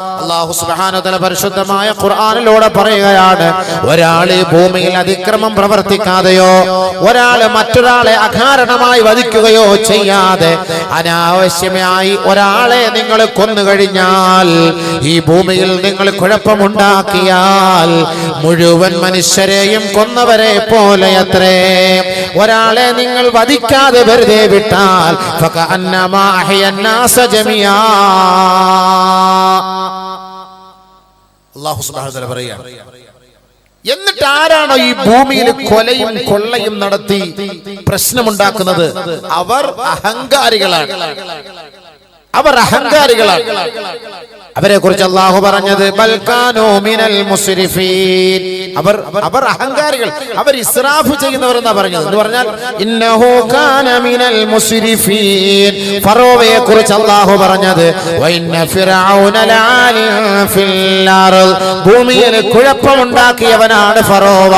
അള്ളാഹു സുബ്ഹാനഹു പരിശുദ്ധമായ ഖുർആാനിലൂടെ പറയുകയാണ് ഒരാൾ ഭൂമിയിൽ അതിക്രമം പ്രവർത്തിക്കാതെയോ ഒരാൾ മറ്റൊരാളെ അകാരണമായി വധിക്കുകയോ ചെയ്യാതെ അനാവശ്യമായി ഒരാളെ നിങ്ങൾ കൊന്നു കഴിഞ്ഞാൽ ഈ ഭൂമിയിൽ നിങ്ങൾ കുഴപ്പമുണ്ടാക്കിയാൽ മുഴുവൻ മനുഷ്യരെയും കൊന്നവരെ പോലെ അത്രേ ഒരാളെ നിങ്ങൾ വധിക്കാതെ വെറുതെ വിട്ടാൽ അഹ്യന്നാസ ജമിയാ. അള്ളാഹു സുബ്ഹാനഹു വതആല പറയുകയാണ് എന്നിട്ട് ആരാണോ ഈ ഭൂമിയിൽ കൊലയും കൊള്ളയും നടത്തി പ്രശ്നമുണ്ടാക്കുന്നത് അവർ അഹങ്കാരികളാണ്. അവർ അഹങ്കാരികളാണ്. അവരെ കുറിച്ച് അള്ളാഹു പറഞ്ഞത് മുസ്രിഫീൻ. അവർ അവർ അഹങ്കാരികൾ അവർ ഇസ്രാഫ് ചെയ്യുന്നവർ എന്നാ പറഞ്ഞത്. എന്ന് പറഞ്ഞാൽ ഇന്നഹു കാന മിനൽ മുസ്രിഫീൻ. കുറിച്ച് അള്ളാഹു പറഞ്ഞത് ഫിൽ ഭൂമിയിൽ കുഴപ്പമുണ്ടാക്കിയവനാണ് ഫറോവ.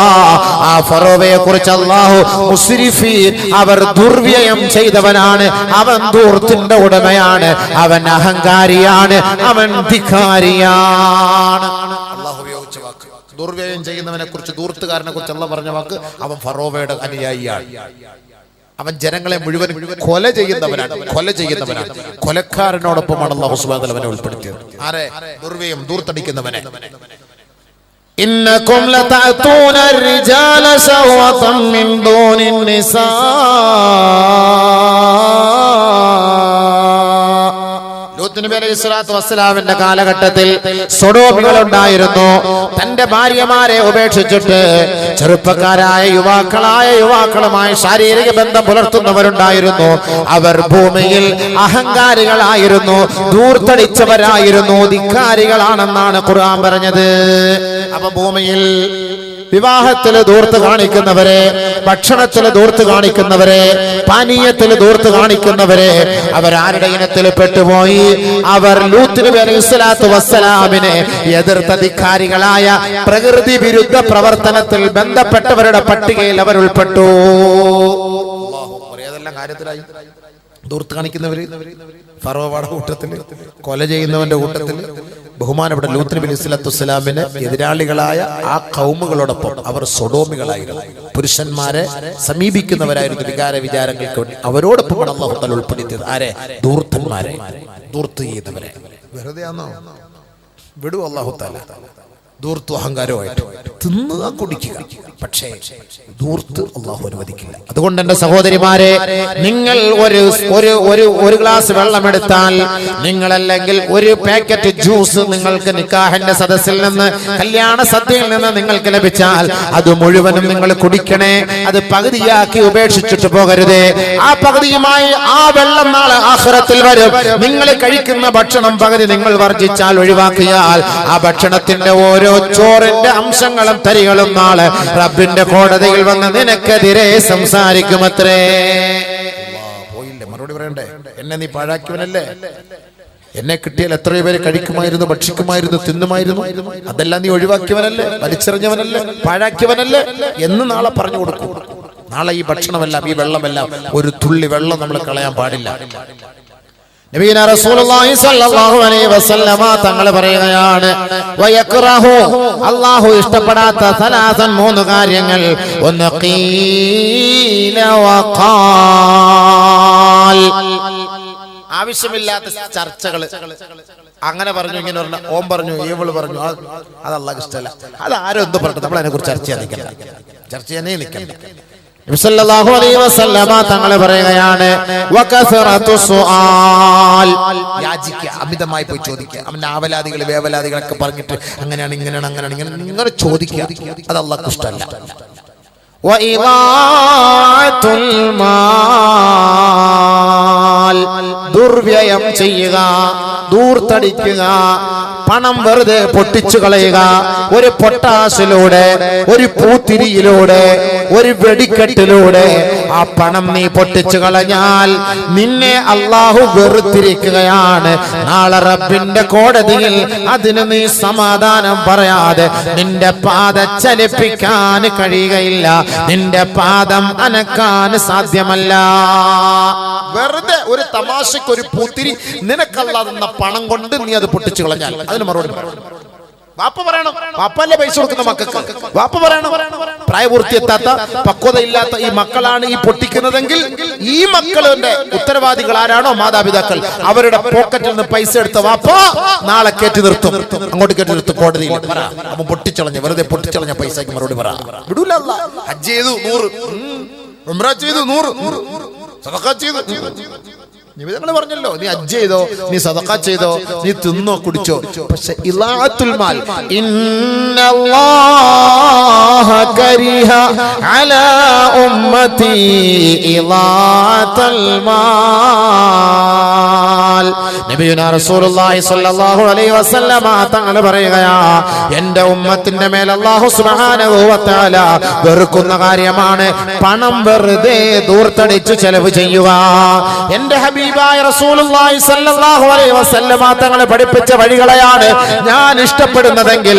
ആ ഫറോവയെ കുറിച്ച് അള്ളാഹു മുസ്രിഫീൻ അവർ ദുർവ്യയം ചെയ്തവനാണ്. അവൻ ദൂർത്തിന്റെ ഉടമയാണ്. അവൻ അഹങ്കാരിയാണ്. അവൻ ധിക്കാരിയാണ് അള്ളാഹു ഉപയോഗിച്ച വാക്ക് ദുർവ്യയം ചെയ്യുന്നവനെ കുറിച്ച് ദൂർത്തുകാരനെ കുറിച്ച് അള്ള പറഞ്ഞ വാക്ക് അവൻ ഫറോവയുടെ അനുയായിയാണ് അവൻ ജനങ്ങളെ മുഴുവൻ കൊല ചെയ്യുന്നവനാണ് കൊല ചെയ്യുന്നവനാണ് കൊലക്കാരനോടൊപ്പമാണ് അള്ളാഹു സുബ്ഹാനഹു വതആല അവനെ ഉൾപ്പെടുത്തിയത് ആരെ ദുർവ്യയം ദൂർത്തടിക്കുന്നവനെ إنكم لتأتون الرجال شهوة من دون النساء വസ്സലാമിന്റെ കാലഘട്ടത്തിൽ സൊഡോമികൾ ഉണ്ടായിരുന്നു തന്റെ ഭാര്യമാരെ ഉപേക്ഷിച്ചിട്ട് ചെറുപ്പക്കാരായ യുവാക്കളായ യുവാക്കളുമായി ശാരീരിക ബന്ധം പുലർത്തുന്നവരുണ്ടായിരുന്നു. അവർ ഭൂമിയിൽ അഹങ്കാരികളായിരുന്നു ദൂർത്തടിച്ചവരായിരുന്നു ധിക്കാരികളാണെന്നാണ് ഖുർആൻ പറഞ്ഞത്. അപ്പൊ ഭൂമിയിൽ വിവാഹത്തിൽ ദൂർത്ത് കാണിക്കുന്നവരെ ഭക്ഷണത്തിൽ ദൂർത്ത് കാണിക്കുന്നവരെ പാനീയത്തിൽ ദൂർത്ത് കാണിക്കുന്നവരെ അവരാരുടെ ഇനത്തിൽ പെട്ടുപോയി. അവർ ലൂത്തിന് നബി വസ്സലാമിനെ എതിർത്ത ധിക്കാരികളായ പ്രകൃതി വിരുദ്ധ പ്രവർത്തനത്തിൽ ബന്ധപ്പെട്ടവരുടെ പട്ടികയിൽ അവർ ഉൾപ്പെട്ടു. കാര്യത്തിലായി? ദൂർത്ത് കാണിക്കുന്നവര് ഫറോവാട കൂട്ടത്തിൽ കൊല ചെയ്യുന്നവന്റെ കൂട്ടത്തിൽ ബഹുമാനപ്പെട്ട ലൂത്ത് നബി ഇസ്ലാത്തുസ്സലാമിന് എതിരാളികളായ ആ കൗമുകളോടൊപ്പം അവർ സൊഡോമികളായിരുന്നു. പുരുഷന്മാരെ സമീപിക്കുന്നവരായിരുന്നു വികാര വിചാരങ്ങൾക്ക് വേണ്ടി. അവരോടൊപ്പമാണ് അള്ളാഹു തല ഉൾപ്പെടുത്തിയത്. ആരെ? ദൂർത്തന്മാരെ ദൂർത്ത് ചെയ്യുന്നവരെ വെറുതെ ആണോ വിടൂ അള്ളാഹു താല ദൂർത്തു അഹങ്കാരമായിട്ട് തിന്നുക കുടിക്കുക. പക്ഷേ ദൂർത്ത് അള്ളാഹു അനുവദിക്കില്ല. അതുകൊണ്ട് എന്റെ സഹോദരിമാരെ നിങ്ങൾ ഒരു ഒരു ഒരു ഒരു ഗ്ലാസ് വെള്ളം എടുത്താൽ നിങ്ങൾ അല്ലെങ്കിൽ ഒരു പാക്കറ്റ് ജ്യൂസ് നിങ്ങൾക്ക് നിക്കാഹിന്റെ സദസ്സിൽ നിന്ന് കല്യാണ സദ്യയിൽ നിന്ന് നിങ്ങൾക്ക് ലഭിച്ചാൽ അത് മുഴുവനും നിങ്ങൾ കുടിക്കണേ. അത് പകുതിയാക്കി ഉപേക്ഷിച്ചിട്ട് പോകരുതേ. ആ പകുതിയുമായി ആ വെള്ളം നാളെ ആഹ്റത്തിൽ വരും. നിങ്ങൾ കഴിക്കുന്ന ഭക്ഷണം പകുതി നിങ്ങൾ വർജിച്ചാൽ ഒഴിവാക്കിയാൽ ആ ഭക്ഷണത്തിന്റെ ഓരോ ചോറിന്റെ അംശങ്ങളും തരികളും നാളെ റബ്ബിന്റെ കോടതിയിൽ വന്ന് നിനക്കെതിരെ സംസാരിക്കുമത്രേ. പോയില്ലേ? മറുപടി പറയണ്ടേ? എന്നെ നീ പാഴാക്കിയവനല്ലേ? എന്നെ കിട്ടിയാൽ എത്രയോ പേര് കഴിക്കുമായിരുന്നു ഭക്ഷിക്കുമായിരുന്നു തിന്നുമായിരുന്നു. അതെല്ലാം നീ ഒഴിവാക്കിയവനല്ലേ? വലിച്ചെറിഞ്ഞവനല്ലേ? പാഴാക്കിയവനല്ലേ? എന്ന് നാളെ പറഞ്ഞു കൊടുക്കും. നാളെ ഈ ഭക്ഷണമെല്ലാം ഈ വെള്ളമെല്ലാം ഒരു തുള്ളി വെള്ളം നമ്മൾ കളയാൻ പാടില്ല. നബീന റസൂലുള്ളാഹി സ്വല്ലല്ലാഹു അലൈഹി വസല്ലമ തങ്ങൾ പറയുകയാണ് വയക്റഹു അല്ലാഹു ഇഷ്ടപ്പെടാത്ത സലാസൻ മൂന്ന് കാര്യങ്ങൾ. ഒന്ന് ഖീല വഖാൽ ആവശ്യമില്ലാത്ത ചർച്ചകൾ അങ്ങനെ പറഞ്ഞു ഇങ്ങനെ പറഞ്ഞു ഓം പറഞ്ഞു ഏവൾ പറഞ്ഞു അത് അള്ളാഹ് ഇഷ്ടമല്ല. അത് ആരും എന്ത് പറഞ്ഞു നമ്മൾ അതിനെ കുറിച്ച് ചർച്ച ചെയ്യാൻ നിൽക്കണ്ട ചർച്ച ചെയ്യാനേ നിൽക്കണ്ട. തങ്ങൾ പറയുകയാണ് അമിതമായി പോയി ചോദിക്കുക. അവന്റെ ആവലാദികൾ വേവലാദികളൊക്കെ പറഞ്ഞിട്ട് അങ്ങനെയാണ് ഇങ്ങനെയാണ് അങ്ങനെയാണ് ഇങ്ങനെ ഇങ്ങനെ ചോദിക്കുക. അത് ഇഷ്ടമല്ല. ദുർവ്യയം ചെയ്യുക ദൂർത്തടിക്കുക പണം വെറുതെ പൊട്ടിച്ചു കളയുക ഒരു പൊട്ടാസിലൂടെ ഒരു പൂത്തിരിയിലൂടെ ഒരു വെടിക്കെട്ടിലൂടെ ആ പണം നീ പൊട്ടിച്ചു കളഞ്ഞാൽ നിന്നെ അള്ളാഹു വെറുത്തിരിക്കുകയാണ്. നാളെ റബ്ബിന്റെ കോടതിയിൽ അതിന് നീ സമാധാനം പറയാതെ നിന്റെ പാത ചലിപ്പിക്കാൻ കഴിയുകയില്ല. നിന്റെ പാദം അനക്കാൻ സാധ്യമല്ല. വെറുതെ ഒരു ഒരു തമാശയ്ക്ക് ഒരു പൂത്തിരി നിനക്കല്ലാതെന്ന പണം കൊണ്ട് നീ അത് പൊട്ടിച്ചു കളഞ്ഞാൽ. അതിന് മറുപടി പറയണം. വാപ്പ പറയണം. വാപ്പല്ലേ പൈസ കൊടുക്കുന്ന മക്കൾക്ക്? വാപ്പ പറയണം. പ്രായപൂർത്തി എത്താത്ത പക്വതയില്ലാത്ത ഈ മക്കളാണ് ഈ പൊട്ടിക്കുന്നതെങ്കിൽ ഈ മക്കളുടെ ഉത്തരവാദികൾ ആരാണോ? മാതാപിതാക്കൾ. അവരുടെ പോക്കറ്റിൽ നിന്ന് പൈസ എടുത്ത വാപ്പ നാളെ കയറ്റി നിർത്തും. അങ്ങോട്ട് കയറ്റി നിർത്തും. കോടതിയിൽ. അവൻ പൊട്ടിച്ചളഞ്ഞ വെറുതെ പൊട്ടിച്ചളഞ്ഞ പൈസക്ക് മറുപടി പറ. വിടൂല. ഹജ്ജ് ചെയ്തു നൂറ്. ചെയ്തു നൂറ്. ചെയ്തു. നിമിതങ്ങൾ പറഞ്ഞല്ലോ. നീ അജ് ചെയ്തോ നീ സദഖ ചെയ്തോ നീ തിന്നോ കുടിച്ചോ. പക്ഷെ ഇലാത്തുൽ മാൽ ഇന്നല്ലാഹ കരിഹ അലാ ഉമ്മതി ഇലാത്തുൽ മാൽ നബിയുനാ റസൂലുള്ളാഹി സ്വല്ലല്ലാഹു അലൈഹി വസല്ലമ തങ്ങൾ പറയുകയാ എന്റെ ഉമ്മത്തിന്റെ മേൽ അല്ലാഹു സുബ്ഹാനഹു തആല വെറുക്കുന്ന കാര്യമാണ്. പണം വെറുതെ ദൂർത്തടിച്ച് ചെലവ് ചെയ്യുക. എന്റെ ഹബീബായ റസൂലുള്ളാഹി സ്വല്ലല്ലാഹു അലൈഹി വസല്ലമ തങ്ങൾ പഠിപ്പിച്ച വഴികളെയാണ് ഞാൻ ഇഷ്ടപ്പെടുന്നതെങ്കിൽ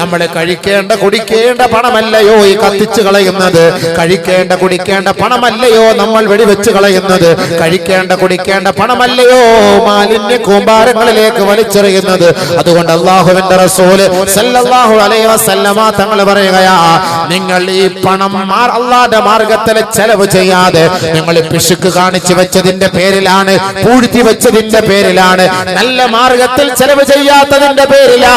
നമ്മൾ കഴിക്കേണ്ട കുടിക്കേണ്ട പണമല്ലയോ ഈ കത്തിച്ചു കളയുന്നത്? കഴിക്കേണ്ട കുടിക്കേണ്ട പണമല്ലയോ നമ്മൾ വെടിവെച്ച് കളയുന്നത്? കഴിക്കേണ്ട കുടിക്കേണ്ട പണമല്ലയോ മാലിന്യ കൂമ്പാരങ്ങളിലേക്ക് വലിച്ചെറിയുന്നത്. അതുകൊണ്ട് അള്ളാഹുവിന്റെ റസൂൽ സല്ലല്ലാഹു അലൈഹി വസല്ലമ തങ്ങൾ പറയുകയാ നിങ്ങൾ ഈ പണം അള്ളാന്റെ മാർഗത്തിൽ ചെലവ് ചെയ്യാതെ നിങ്ങൾ പിശുക്ക് കാണിച്ചു വെച്ചതിന്റെ പേരിലാണ് പൂഴ്ത്തി വെച്ചതിന്റെ പേരിലാണ് നല്ല മാർഗത്തിൽ ചെലവ് ചെയ്യാത്തതിന്റെ പേരിലാ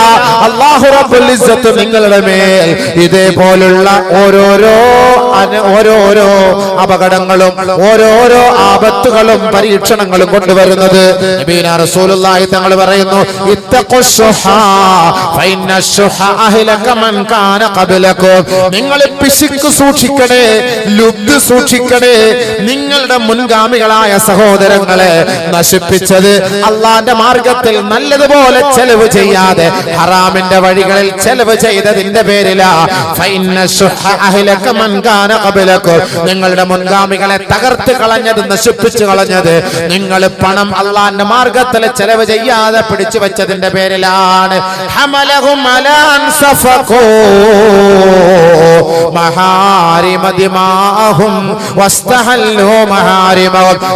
അള്ളാഹു റബ്ബുൽ ഇസ്സത്ത് നിങ്ങളുടെ മേൽ ഇതേപോലുള്ള ഓരോരോ ഓരോരോ അപകടങ്ങളും ഓരോരോ ആപത്തുകളും പരീക്ഷണങ്ങളും കൊണ്ടുവരുന്നത്. തങ്ങൾ പറയുന്നു നിങ്ങൾ പിശുക്ക് സൂക്ഷിക്കണേ ലുബ്ദ് സൂക്ഷിക്കണേ നിങ്ങളുടെ മുൻഗാമികളായ സഹോദരങ്ങളെ നശിപ്പിച്ചത് അള്ളാന്റെ മാർഗത്തിൽ നല്ലതുപോലെ ചെലവ് ചെയ്യാതെ ഹറാമിന്റെ വഴികളിൽ ചെലവ് ചെയ്തതിന്റെ പേരിലാ നിങ്ങളുടെ മുൻഗാമികളെ തകർത്ത് കളഞ്ഞത് നശിപ്പിച്ചു കളഞ്ഞത് നിങ്ങൾ പണം അള്ളാന്റെ മാർഗത്തിൽ ചെലവ് ചെയ്യാതെ പിടിച്ചു വെച്ചതിന്റെ പേരിലാണ്.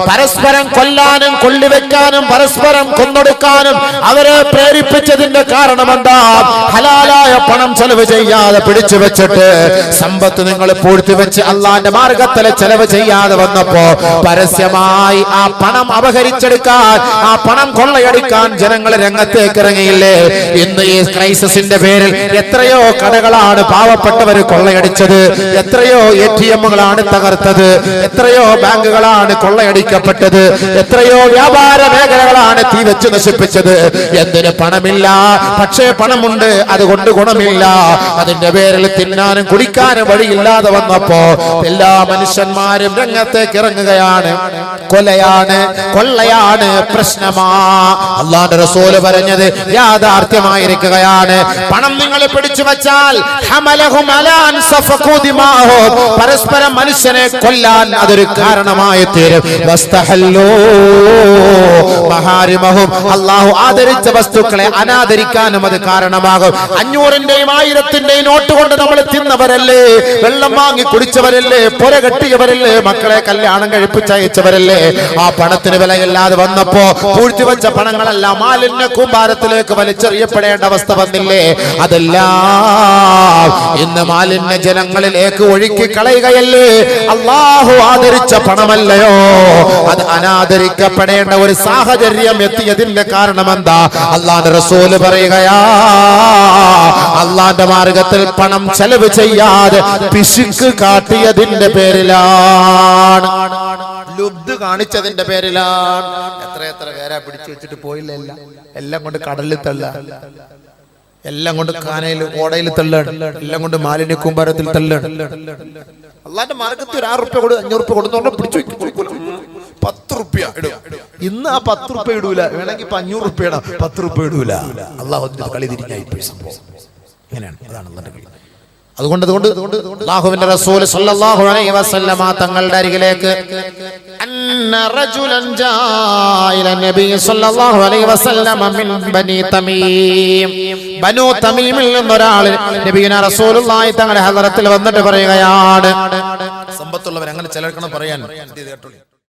പരസ്പരം കൊല്ലാനും കൊള്ളിവെക്കാനും പരസ്പരം കൊന്നൊടുക്കാനും അവരെ പ്രേരിപ്പിച്ചതിന്റെ കാരണം എന്താ ഹലാലായ പണം ചെലവ് ചെയ്യാതെ പിടിച്ചു വെച്ചിട്ട് സമ്പത്ത് നിങ്ങൾ പൂഴ്ത്തി വെച്ച് അള്ളാന്റെ മാർഗത്തിൽ ചെലവ് ചെയ്യാതെ വന്നപ്പോ പരസ്യമായി ആ പണം അപഹരിച്ചെടുക്കാൻ ആ പണം കൊള്ളയടിക്കാൻ ജനങ്ങൾ രംഗത്തേക്ക് ഇറങ്ങിയില്ലേ ഇന്ന് ഈ ക്രൈസിന്റെ പേരിൽ എത്രയോ കടകളാണ് പാവപ്പെട്ടവർ കൊള്ളയടിച്ചത്. എത്രയോ എ ടി എമ്മുകളാണ് തകർത്തത്. എത്രയോ ബാങ്കുകളാണ് കൊള്ളയടിക്കപ്പെട്ടത്. എത്രയോ വ്യാപാര മേഖലകളാണ് തീ വെച്ച് നശിപ്പിച്ചത്. എന്തിന് പണമില്ല? പക്ഷേ പണമുണ്ട്. അതുകൊണ്ട് ഗുണമില്ല. അതിന്റെ പേരിൽ തിന്നാനും കുടിക്കാനും വഴിയില്ലാതെ വന്നപ്പോ എല്ലാ മനുഷ്യന്മാരും രംഗത്തേക്ക് ഇറങ്ങുകയാണ് കൊലയാണ് കൊള്ളയാണ് പ്രശ്നമാ. അള്ളാന്റെ റസൂൽ പറഞ്ഞത് യാഥാർത്ഥ്യമായിരിക്കുകയാണ്. പണം നിങ്ങൾ പിടിച്ചു വെച്ചാൽ. പരസ്പരം മനുഷ്യനെ കൊല്ലാൻ അതൊരു കാരണമായി തീരും. അള്ളാഹു ആദരിച്ച വസ്തുക്കളെ അനാദരിക്കാനും അത് കാരണമാകും. അഞ്ഞൂറിന്റെയും ആയിരത്തിന്റെയും നോട്ട് കൊണ്ട് നമ്മൾ തിന്നവരല്ലേ? വെള്ളം വാങ്ങി കുടിച്ചവരല്ലേ? പുര കെട്ടിയവരല്ലേ? മക്കളെ കല്യാണം കഴിപ്പിച്ചയച്ചവരല്ലേ? ആ പണത്തിന് വിലയില്ലാതെ വന്നപ്പോ പൂഴ്ത്തി വെച്ച പണങ്ങളെല്ലാം മാലിന്യ കൂമ്പാരത്തിലേക്ക് വലിച്ചെറിയപ്പെടേണ്ട അവസ്ഥ വന്നില്ലേ? അതെല്ലാം ഇന്ന് മാലിന്യ ജനങ്ങളിലേക്ക് ഒഴുക്കി കളയുകയല്ലേ അള്ളാഹു ആദരിച്ച പണമല്ലയോ? അത് അനാദരിക്കപ്പെടേണ്ട ഒരു സാഹചര്യം എത്തിയതിന്റെ കാരണം എന്താ അള്ളാന്റെ റസൂൽ പറയുകയാ അള്ളാന്റെ മാർഗത്തിൽ പണം ചെലവ് ചെയ്യാതെ പിശുക്ക് കാട്ടിയതിന്റെ പേരിലാണ്. ലുബ്ധ് കാണിച്ചതിന്റെ പേരിലാണ്. എത്ര എത്ര പേരാ പിടിച്ചു വെച്ചിട്ട് പോയില്ല എല്ലാം. എല്ലാം കൊണ്ട് കടലിൽ തള്ള. എല്ലാം കൊണ്ട് കാനയിൽ ഓടയിൽ തള്ളാണ് എല്ലാം കൊണ്ട് മാലിന്യ കൂമ്പാരത്തിൽ തള്ളാണ് അള്ളാന്റെ മാർഗത്തിൽ ഒരു ആറ് റുപ്യ കൊടു അഞ്ഞൂറ് റുപ്യ കൊടുത്തോണ്ട് പിടിച്ചു. പത്ത് റുപ്യ ഇന്ന് ആ പത്ത് റുപ്യ ഇടൂല. വേണമെങ്കിൽ ഇപ്പൊ അഞ്ഞൂറ് റുപ്യ ഇടാം. പത്ത് റുപ്യ ഇടൂല. അള്ളാഹു കളി തിരിഞ്ഞായി സംഭവം. ഇങ്ങനെയാണ്. അതാണ് അള്ളാന്റെ കളി. അതുകൊണ്ട് അതുകൊണ്ട് അള്ളാഹുവിന്റെ റസൂൽ സല്ലല്ലാഹു അലൈഹി വസല്ലമ തങ്ങളുടെ അരികിലേക്ക് അന്ന റജുലൻ ജാ ഇല നബി സല്ലല്ലാഹു അലൈഹി വസല്ലമ മിൻ ബനി തമീം. ബനു തമീമിൽ നിന്നൊരാൾ നബിയുന റസൂലുള്ളാഹി തങ്ങളുടെ ഹദറത്തിൽ വന്നിട്ട് പറയുകയാണ്. സമ്പത്തുള്ളവർ അങ്ങനെ ചിലർക്കണം പറയാൻ.